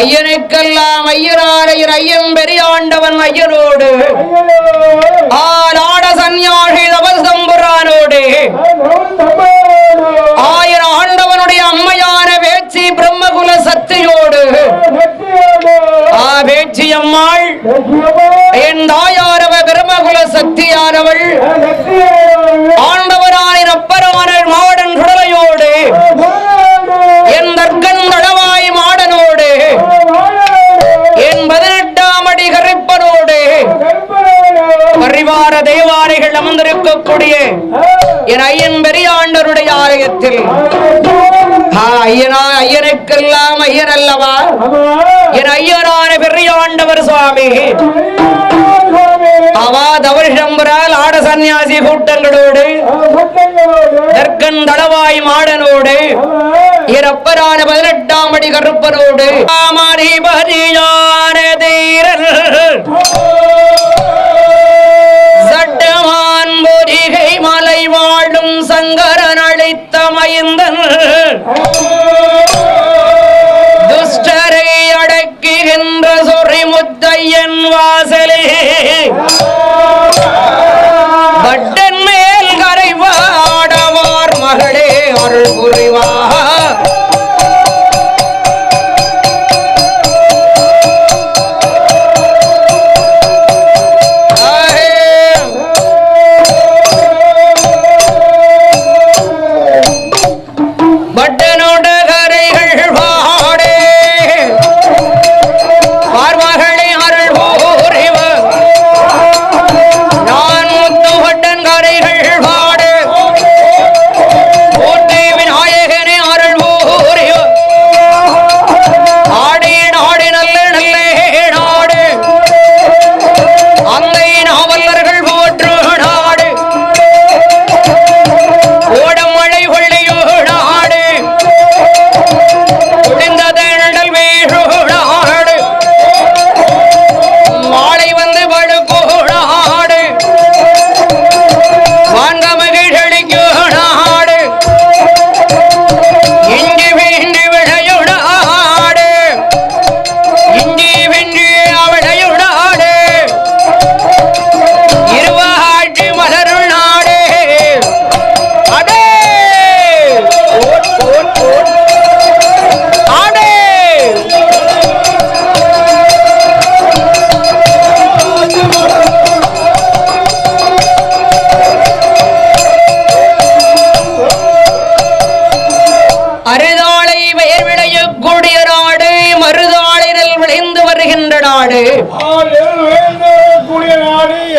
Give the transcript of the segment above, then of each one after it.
ஐயனுக்கெல்லாம் ஐயராரையர் ஐயம் பெரியாண்டவன் ஐயரோடு ஆடாட சன்னியாகி தபசம்புரானோடு ஆயிர ஆண்டவனுடைய அம்மையான வேட்சி பிரம்மகுல சக்தியோடு. ஆ வேட்சி அம்மாள். என் தாயாரவ பிரம்மகுல சக்தியானவள். ஆண் இருக்கக்கூடிய என் ஐயன் பெரிய ஆண்டருடைய ஆலயத்தில் ஐயனா ஐயனுக்கெல்லாம் ஐயன் அல்லவா என் ஐயனான பெரிய ஆண்டவர் சுவாமி. அவா தவறிடம்புறால் ஆட சன்னியாசி கூட்டங்களோடு தர்க்கன் தளவாய் மாடனோடு இறப்பரான பதினெட்டாம் அடி கருப்பனோடு ஆமாரி பதியான தீரல் சட்டமான் பொறிகை மலை வாழும் சங்கரன் அழைத்த மைந்தன் துஷ்டரை அடக்குகின்ற சொறி முத்தையன் வாசலே. பட்டன் மேல் கரைவாடவார் மகளே அருள் புரிவார்.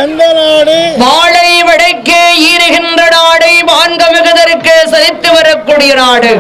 எந்த நாடு? மாலை வடக்கே ஈறுகின்ற நாடை மாண்பமிகுதற்கு சரித்து வரக்கூடிய நாடு.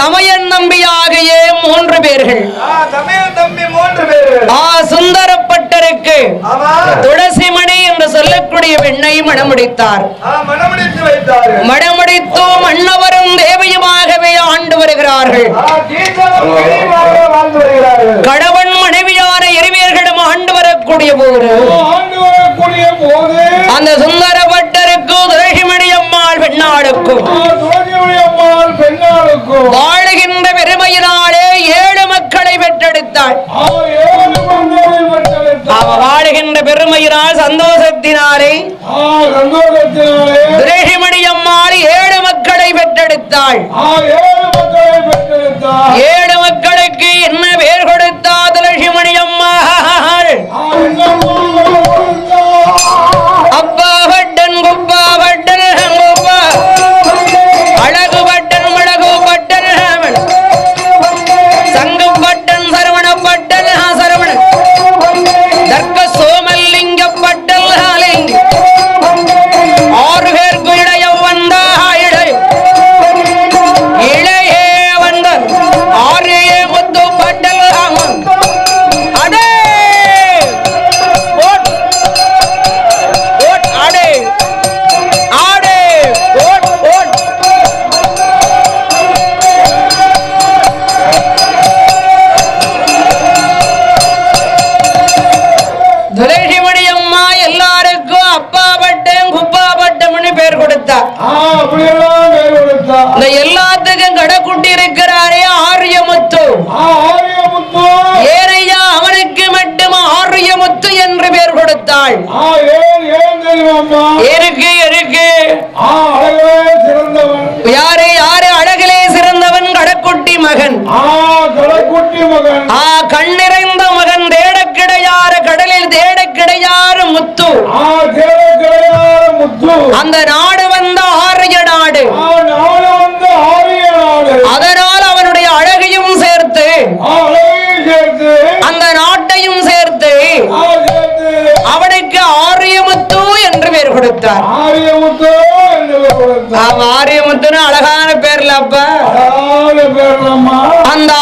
தமையன் நம்பியாகிய மூன்று பேர்கள். ஆ சுந்தரப்பட்டருக்கு துளசிமணி என்று சொல்லக்கூடிய பெண்ணை மணமுடித்தார். மணமுடித்தோ மன்னவரும் தேவையுமாகவே ஆண்டு வருகிறார்கள். கணவன் மனைவியான இருவியர்களும் ஆண்டு வரக்கூடிய போது அந்த சுந்தரப்பட்டருக்கு துளசிமணி அம்மாள் பெண்ணாளுக்கும் வாழுகின்ற பெருமையினாலே ஏழு மக்களை பெற்றெடுத்தாள். அவ வாழுகின்ற பெருமையினால் சந்தோஷத்தினாலே துரகிமணி அம்மாள் ஏழு மக்களை பெற்றெடுத்தாள். ஏழு மக்களுக்கு என்ன பேர் கொடுத்தா பேர் கொடுத்தா. இந்த எல்லாத்துக்கும் கடைக்குட்டி இருக்கிறாரே ஆரியமுத்து. ஏனையா அவனுக்கு மட்டும் ஆரியமுத்து என்று பேர் கொடுத்தாள்? இருக்கு இருக்கு. யாரு யாரு அழகிலே சிறந்தவன் கடைக்குட்டி மகன் ஆ, கண்ணிறைந்த மகன் தேடக் கிடையாறு கடலில் தேடக் கிடையாறு முத்து ஆ, தேவ கிடையாத முத்து. அந்த நாடு வந்த ஆரிய நாடு. அதனால் அவனுடைய அழகையும் சேர்த்து. அந்த நாட்டையும் சேர்த்து. அவனுக்கு ஆரியமுத்து என்று பேர் கொடுத்தார் ஆரியமுத்துன்னு அழகான பேர்ல அப்ப. அந்த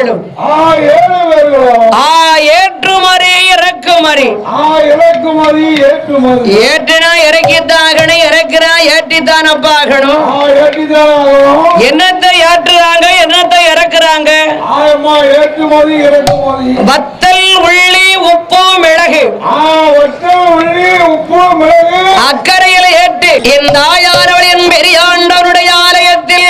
பேர்களும் இறக்குமறி ஆ, இறக்குமதி. ஏற்றுமதி. ஏற்றுனா இறக்கித்தாகணும் ஏற்றித்தான் அப்பாகணும். என்னத்தை ஏற்றுறாங்க என்னத்தை இறக்குறாங்க? ஏற்றுமதி இறக்குமதி. வத்தல் உள்ளி உப்பு மிளகு. உள்ளி, உப்பு மிளகு. அக்கறையில் ஏற்று இந்த ஆயாரவளின் பெரியாண்டவருடைய ஆலயத்தில்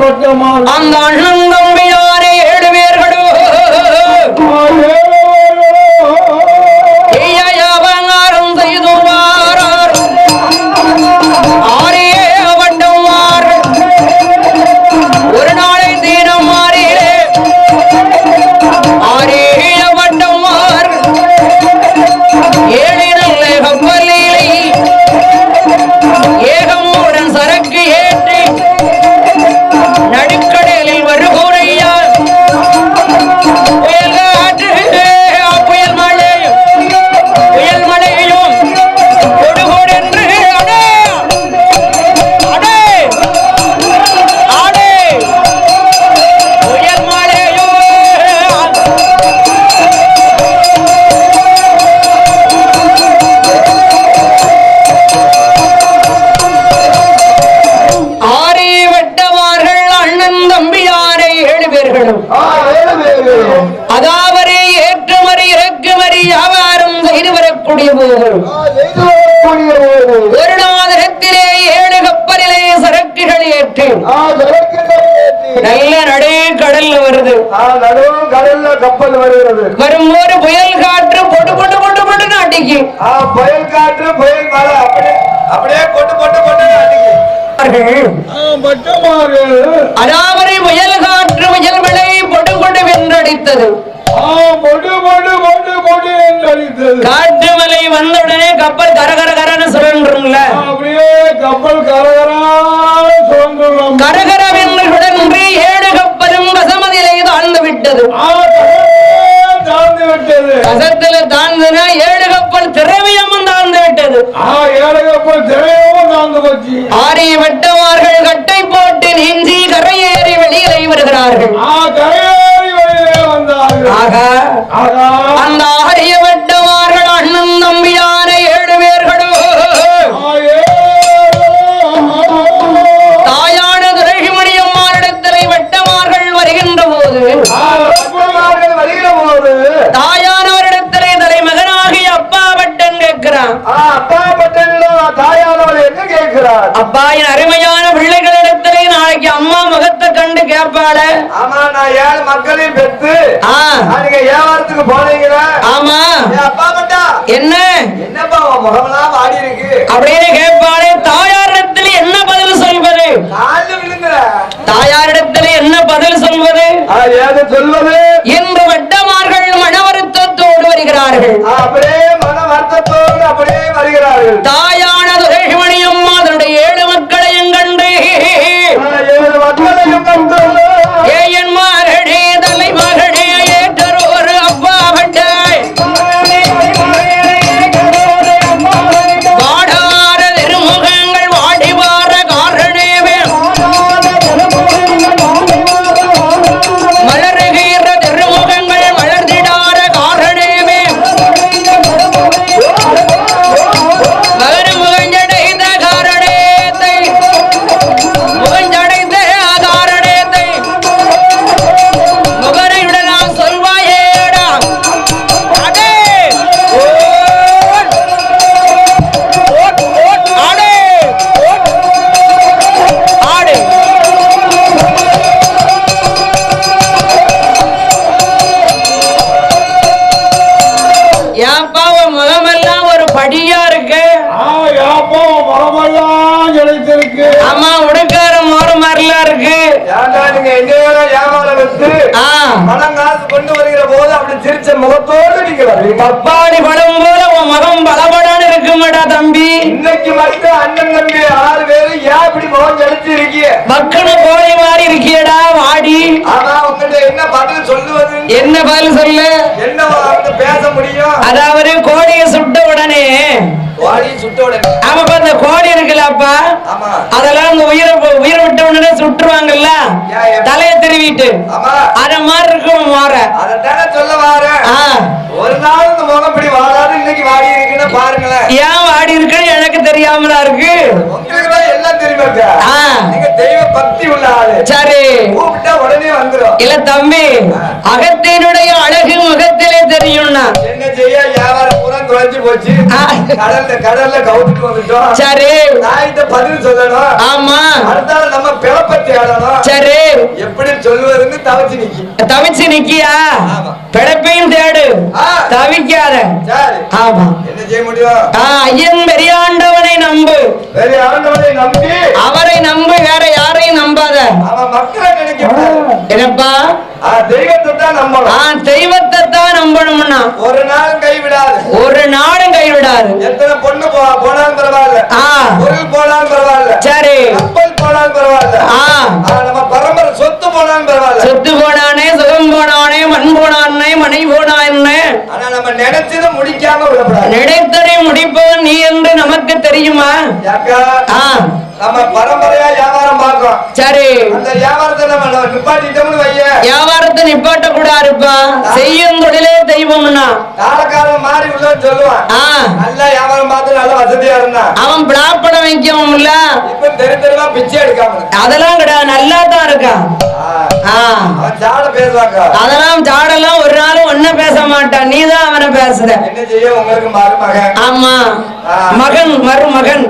பட்டமாக அந்த அண்ணன் நடுவு கடல்ல கப்பல் வருகிறது. வரும்போது புயல் காற்று பொடு பொடு பொடு பொடு நாட்டிக்கு ஆ புயல் காற்று புயல் மழை அப்படியே அப்படியே கொட்டு கொட்டு கொட்டு அடிக்கு பட்டமார்கள் அதாவது புயல் காற்று புயல் மழை வென்றடித்தது. காற்று மலை வந்தவுடனே கப்பல் கரகர கரன்னு சுழன்றும்ல. அப்படியே கப்பல் சுதந்திரம் கரகரவென்று தாழ்ந்துனா ஏழு கப்பல் திரவியமும் தாழ்ந்து விட்டது ஆ ஏழு கப்பல் திரையவும் தாழ்ந்து போச்சு ஆரி வட்டவார்கள் கட்டை போட்டு நீஞ்சி கரையேறி வெளியிலே வருகிறார்கள். கரையேறி வெளியிலே வந்தார்கள். ஆகா அந்த ஆரிய அப்பா பட்டனிடம் தாயானவள் என்ன கேட்கிறார்? அப்பா என் அருமையான பிள்ளைகளிடத்திலே நாளைக்கு அம்மா முகத்தை கண்டு கேட்பாள. ஆமா நான் ஏழு மக்களையும் பெற்று நீங்க வியாபாரத்துக்கு போனீங்களா? ஆமா. அப்பா பட்டா என்ன? என்னப்பா முகமெல்லாம் வாடி இருக்கு? அப்படின்னு கேட்பாளே தாயாரிடத்தில் என்ன பதில் சொல்வது? தாயாரிடத்தில் என்ன பதில் சொல்வது? சொல்வது? மன வருத்தத்தோடு வருகிறார்கள். அப்படியே மன வருத்தத்தோடு அப்படியே வருகிறார்கள். தாயான துரைமணி அம்மா அதனுடைய ஏழு மக்களையும் கண்டு. ஏழு மக்களையும் கண்டு. அண்ணன் தம்பி ஆறு பேரு ஏன் இப்படி முகம் இருக்கீங்க பக்குனு கோழி மாதிரி இருக்கியடா வாடி. ஆனா உங்கள்ட்ட என்ன பதில் சொல்லுவது? என்ன பதில் சொல்லு? என்ன பேச முடியும்? அதாவது கோழியை சுட்ட உடனே. வாடி சுட்ட உடனே. ஆமாப்பா இந்த கோழி இருக்குல்லப்பா. அதெல்லாம் இந்த உயிரை உயிரை விட்ட உடனே சுட்டுருவாங்கல்ல? தலையை திருவி கழுவிட்டு ஆமா. அரை மாதிரி இருக்கும் மாற. அதத்தானே சொல்ல வாரேன் ஆ, ஒரு நாள் இந்த முகம் இப்படி வாழாது இன்னைக்கு வாடி இருக்குன்னு பாருங்களேன். ஏன் வாடி இருக்குன்னு எனக்கு தெரியாமலா இருக்கு? எல்லாம் தெரியுமாக்கா ஆ. நீங்க தெய்வ பக்தி உள்ள ஆளு. சரி. கூப்பிட்டா உடனே வந்துரும். இல்ல தம்பி அகத்தினுடைய அழகு முகத்திலே தெரியும்னா. என்ன செய்ய? வியாபாரம் பூரா தொலைஞ்சு போச்சு. கடல்ல கடல்ல கவுத்துட்டு வந்துட்டோம். சரி. நாய்கிட்ட பதில் சொல்லணும். ஆமா. அடுத்தால நம்ம பிறப்ப தேடணும். சரி. எப்படி சொல்லுவதுன்னு தவச்சு நிக்கி தவிச்சு நிக்கியா. பிழைப்பையும் தேடு. தவிக்காத. ஆமா. என்ன செய்ய முடியும்? ஆ, ஐயன் பெரியாண்டவனை நம்பு. அவரை நம்பு வேற யாரையும் நம்பாத. என்னப்பா? தெய்வத்தை தான் நம்பணும்னா. ஒரு நாளும் கைவிடாது ஒரு நாடும் கைவிடாது எத்தனை பொண்ணு போனாலும் பரவாயில்ல. பொருள் போனாலும் பரவாயில்ல. சரி. கப்பல் போனாலும் பரவாயில்ல. நம்ம பரம்பரை சொத்து போனாலும் பரவாயில்ல செத்து போனானே சுகம் போனானே மண் போனானே என்ன? நினைச்சதை முடிக்காம விடக்கூடாது. நினைத்ததை முடிப்பவன் நீ என்று நமக்கு தெரியுமா? நம்ம பரம்பரையா வியாபாரம் பார்க்கிறோம். சரி. அந்த வியாபாரத்தை நம்ம நிப்பாட்டிட்டோம்னு வைய வியாபாரத்தை நிப்பாட்ட கூடாதுப்பா செய்யும் தொழிலே தெய்வம்னா. காலகாலம் மாறி உள்ளன்னு சொல்லுவான். நல்லா வியாபாரம் பார்த்து நல்ல வசதியா இருந்தான் அவன் பிளாப்படம் வைக்கவும்ல இப்ப தெரு தெருவா பிச்சை எடுக்காம. அதெல்லாம் கிடையாது. நல்லா தான் இருக்கான் அவன் சாட பேசுவாங்க அதெல்லாம் ஜாடெல்லாம் ஒரு நாளும் ஒன்னும் பேச மாட்டான். நீ தான் அவனை பேசுற என்ன செய்ய? உங்களுக்கு மருமகன் ஆமா. மகன் மருமகன்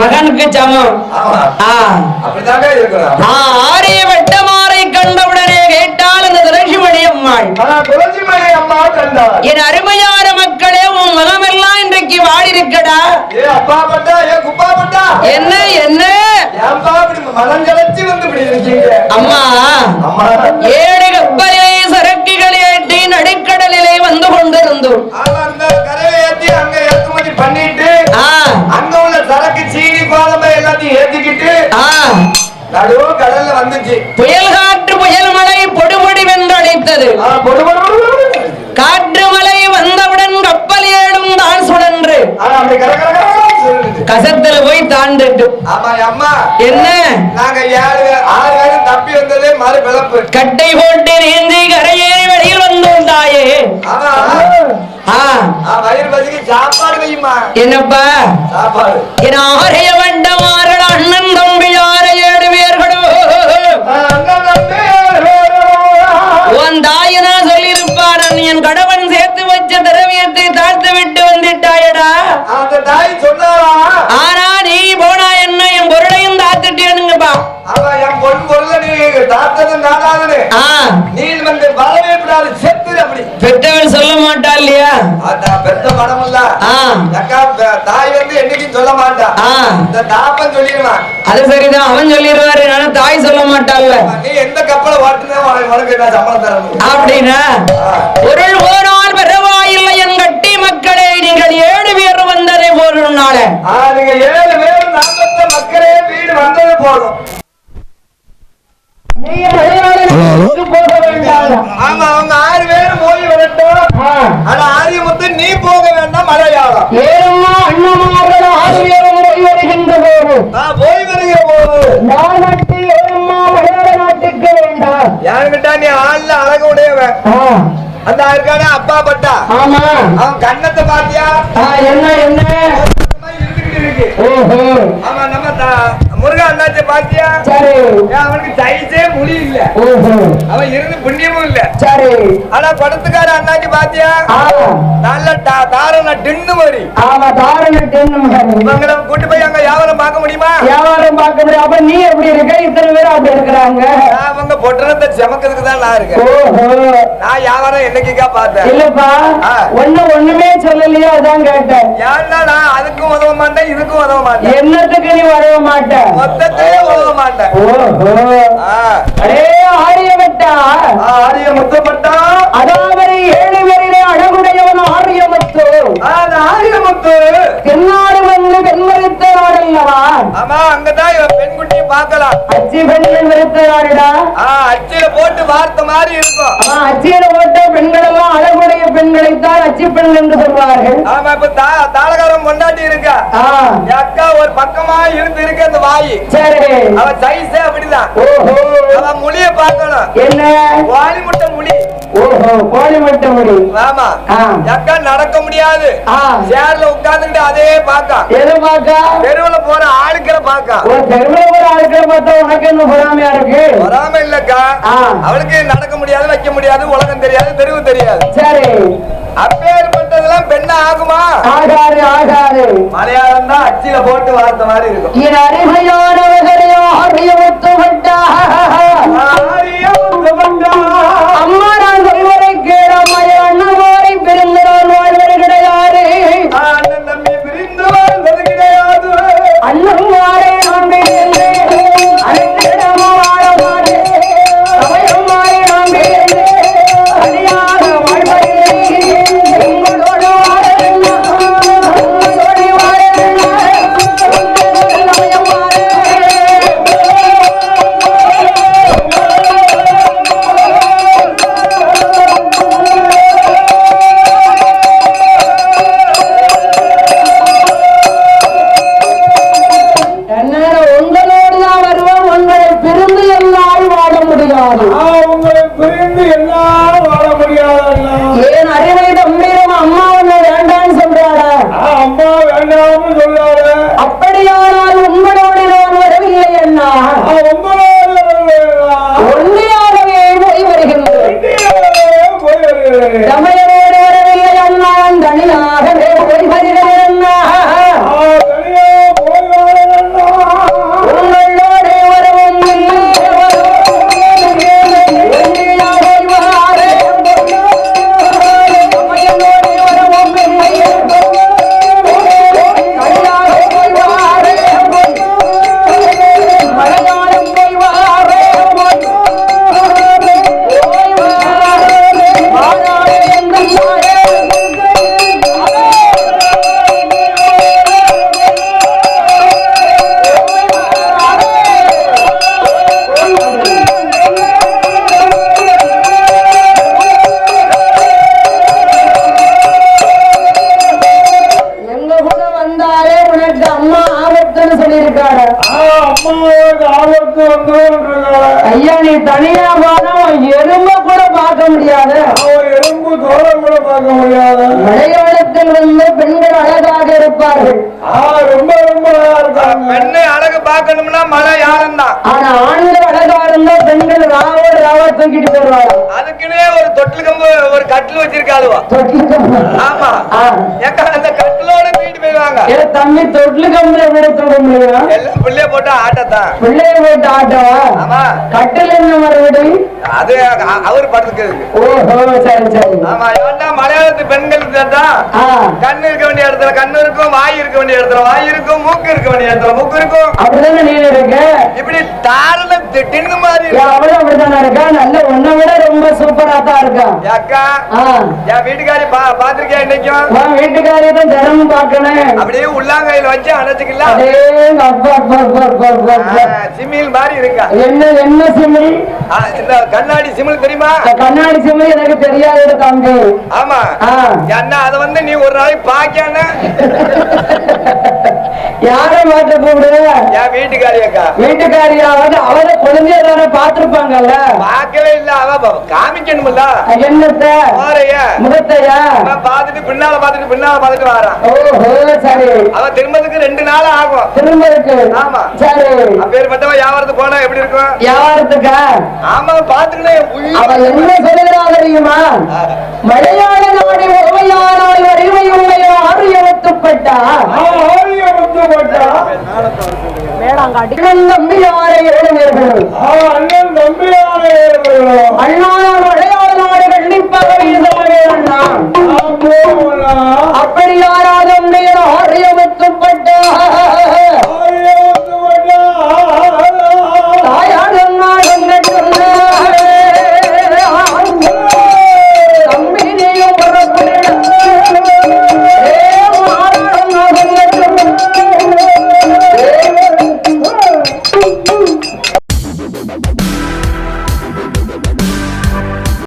மகனுக்கு சமம் அப்படிதாங்க இருக்கணும். ஆ, ஆரிய வெட்டமாரை கண்டவுடனே கேட்டால் அந்த துளசிமணி அம்மாள். அம்மா கண்டார் என் அருமையான மக்களே உன் இன்றைக்கு ஏ அப்பா பட்டா? ஏ குப்பா பட்டா? என்ன என்ன? ஏன்பா இப்படி மலஞ்சலச்சி வந்து இப்படி இருக்கீங்க? அம்மா. அம்மா. ஏழு கப்பலிலே கடல்ல வந்துச்சு. புயல் காற்று புயல் மழை பொடுபொடி வென்றடைத்தது. காற்று மழை வந்தவுடன் கப்பல் ஏடும் தான் சுழன்று. கசத்துல போய் தாண்டுட்டு. ஆமா அம்மா. என்ன? நாங்க ஏழு ஆறு பேரும் தப்பி வந்ததே மறு பிளப்பு கட்டை போட்டு நீந்தி கரையேறி வெளியில் வந்தோம் தாயே. வயிறு பசிக்கு சாப்பாடு வையுமா என்னப்பா? சாப்பாடு. என் ஆரிய வண்டமார்கள் அண்ணன் தம்பி யார ஏழு பேர்களோ? ஆ, அண்ணன் தம்பி. ஏழு பேரும். உன் தாயினா சொல்லியிருப்பான் என் கடவன் சேர்த்து வச்ச திரவியத்தை தாழ்த்து விட்டு வந்துட்டாயடா. அந்த தாய் சொன்னாரா ஆனா நீ போனா என்ன என் பொருளையும் தாத்துட்டேனுங்கப்பா அவ என் பொன் பொருளை நீ தாத்ததும் நாடாதுன்னு ஆ. நீ வந்து வரவே செத்துரு அப்படி. சொல்ல மாட்டா இல்லையா? அதான் பெத்த மனம் இல்ல அக்கா தாய் வந்து என்னைக்கும் சொல்ல மாட்டா. இந்த தாப்பன் சொல்லிடுவான் அது சரிதான் அவன் சொல்லிடுவாரு. ஆனா தாய் சொல்ல மாட்டாள்ல நீ எந்த கப்பலை ஓட்டுனா உனக்கு நான் சம்பளம் தரணும்? அப்படின்னா பொருள் கட்டி மக்களே நீங்கள் ஏழு பேர் வந்ததை போரும் நாளே. நீங்க ஏழு பேர் நாற்பத்த மக்களே வீடு வந்தது போதும். ஆமா அவங்க ஆறு பேரும் போய் வரட்டும் ஆனா ஆரியமுத்து நீ போக வேண்டாம் மலையாளம். ஏறம்மா அண்ணமார்கள் ஆறு பேரும் போய் வருகின்ற போது. போய் வருகிற போது. நான் மட்டும் ஏறம்மா மலையாள நாட்டுக்கு வேண்டாம். யாருக்கிட்ட நீ ஆள்ல அழகு உடையவன். அந்த இருக்கானே அப்பா பட்டா. ஆமா. அவன் கண்ணத்தை பாத்தியா? என்ன என்ன? இருக்கு. ஓஹோ. ஆமா நம்ம முருகா அண்ணாச்சி பாத்தியா? சரி. அவனுக்கு சைஸே முடி இல்ல. அவன் இருந்து புண்ணியமும் இல்ல. சரி. ஆனா படத்துக்கார அண்ணாச்சி பாத்தியா? நல்ல தாரண டின்னு மாதிரி. ஆமா தாரண டென்னு இவங்களை கூட்டு போய் அங்க வியாபாரம் பார்க்க முடியுமா? வியாபாரம் பார்க்க முடியும். அப்ப நீ எப்படி இருக்க? இத்தனை பேர் அப்படி இருக்கிறாங்க. அவங்க பொட்டணத்தை செமக்கிறதுக்கு தான் நான் இருக்கேன். நான் வியாபாரம் என்னைக்குக்கா பார்த்தேன்? இல்லப்பா. ஒண்ணு ஒண்ணுமே சொல்லலையா அதான் கேட்டேன். ஏன்னா நான் அதுக்கும் உதவ மாட்டேன் இதுக்கும் உதவ மாட்டேன். என்னத்துக்கு நீ வரவே மாட்ட? மொத்தத்தையே உதவ மாட்டேன். அடே ஆரியவட்டா ஆ, ஆரிய முத்தப்பட்டா அதாவது ஏழு அழகுடையவன் ஆரியமத்து. ஆரியமுத்து. தென்னாடு வந்து பெண்மறித்த நாடல்லவா ஆமா அங்கதான் இவன் பெண்குட்டியை பார்க்கலாம். அச்சி நாடுடா ஆ, அச்சில போட்டு வார்த்த மாதிரி இருக்கும். அச்சியில போட்ட பெண்களெல்லாம் அழகுடைய பெண்களைத்தான் அச்சி பெண் என்று சொல்வார்கள். ஆமா இப்ப தா- தாளகாரம் கொண்டாட்டி இருக்கா? அக்கா ஒரு பக்கமா இருந்து இருக்கு அந்த வாயி. சரி. அவ சைஸே அப்படிதான். அவ மொழிய பார்க்கணும். என்ன? வாலி முட்டை முடி. ஓஹோ கோழி மட்ட முடி ஆமா. ஆ. என் அக்கா நடக்க முடியாது. சேர்ல உட்கார்ந்துட்டு அதே பாக்கா. எது பாக்கா? தெருவுல போற ஆளுக்களை பாக்கா. தெருவுல ஆட்களை பார்த்தா உனக்கு என்ன பொறாமையா இருக்கு? இல்லக்கா. அவளுக்கு நடக்க முடியாது வைக்க முடியாது உலகம் தெரியாது தெருவு தெரியாது. சரி. அப்பேற்பட்டதெல்லாம் பெண்ணா ஆகுமா? ஆகாது ஆகாது. மலையாளம் தான் அச்சில போட்டு வார்த்த மாதிரி இருக்கும். அருமையானவர்களையோ அறியமுத்துவிட்டா அம்மா நான் சொல்வதை கேளமைய நீ தனியா போனா எறும்ப கூட பார்க்க முடியாது. எறும்பு தோலம் கூட பார்க்க முடியாது. மலையாளத்தில் வந்து பெண்கள் அழகாக இருப்பார்கள். ரொம்ப ரொம்ப பெண்ணை அழகு பார்க்கணும்னா மழை யாரும் தான் ஆனா ஆண்கள் அழகா இருந்தா பெண்கள் ராவோடு ராவா தூக்கிட்டு போயிருவாங்க அதுக்குன்னே ஒரு தொட்டில் கம்பு ஒரு கட்டில் வச்சிருக்காளுவா. ஆமா. ஏக்கா அந்த கட்டிலோட ஏ தம்பி தொட்டிலு கம்பளை விட தூக்க முடியும்? பிள்ளைய போட்டா ஆட்டத்தான் பிள்ளைய போட்டு ஆட்டவா? கட்டில் என்ன மறுபடி அது அவர் ஆமா ஏன்டா மலையாளத்து பெண்கள் கேட்டா ஆ. கண்ணு இருக்க வேண்டிய இடத்துல கண்ணு இருக்கும் வாய் இருக்க வேண்டிய இடத்துல வாய் இருக்கும் மூக்கு இருக்க வேண்டிய இடத்துல மூக்கு இருக்கும். அப்படிதானே நீ இருக்க? இப்படி தாரல தின்னு மாதிரி. அவளும் இருக்கா? நல்ல விட ரொம்ப சூப்பரா தான் இருக்கா? அக்கா என் வீட்டுக்காரி பாத்திருக்கேன் இன்னைக்கும்? உன் வீட்டுக்காரியை தான் தினமும் பார்க்கணும். அப்படியே உள்ளாங்கையில வச்சு அணைச்சுக்கலாம். சிமில் மாதிரி இருக்கா? என்ன என்ன இந்த கண்ணாடி சிமில் தெரியுமா? கண்ணாடி சிமிழ் எனக்கு தெரியாது தம்பி. ஆமா. என்ன அத வந்து நீ ஒரு நாளைக்கு பாக்கான யாரை மாத்த கூப்பிடு? என் வீட்டுக்காரி அக்கா? வீட்டுக்காரியாவது அவரை குழந்தைய தானே பார்த்திருப்பாங்கல்ல. பார்க்கவே இல்ல. அவ காமிக்கணும்ல என்னத்த? முகத்தையா? அவன் பார்த்துட்டு பின்னால பார்த்துட்டு பின்னால பார்த்துட்டு வரான். ஓஹோ சரி. அவ திரும்பதுக்கு ரெண்டு நாள் ஆகும். திரும்ப இருக்கு ஆமா. சரி. அப்பேற்பட்டவ வியாபாரத்துக்கு போனா எப்படி இருக்கும்? வியாபாரத்துக்கா ஆமா பாத்துக்கிட்டே அவ என்ன சொல்லுகிறா தெரியுமா? மலையாள நாடு உண்மையானால் வறுமை உண்மையோ ஆரியவத்துப்பட்டா அண்ணன் தம்பியாரை எழுநர்கள் அண்ணானால் மலையாள நாடு கண்டிப்பாக வீசவே அண்ணா. அப்படி யாராவது உண்மையோ ஆரியவத்துப்பட்டா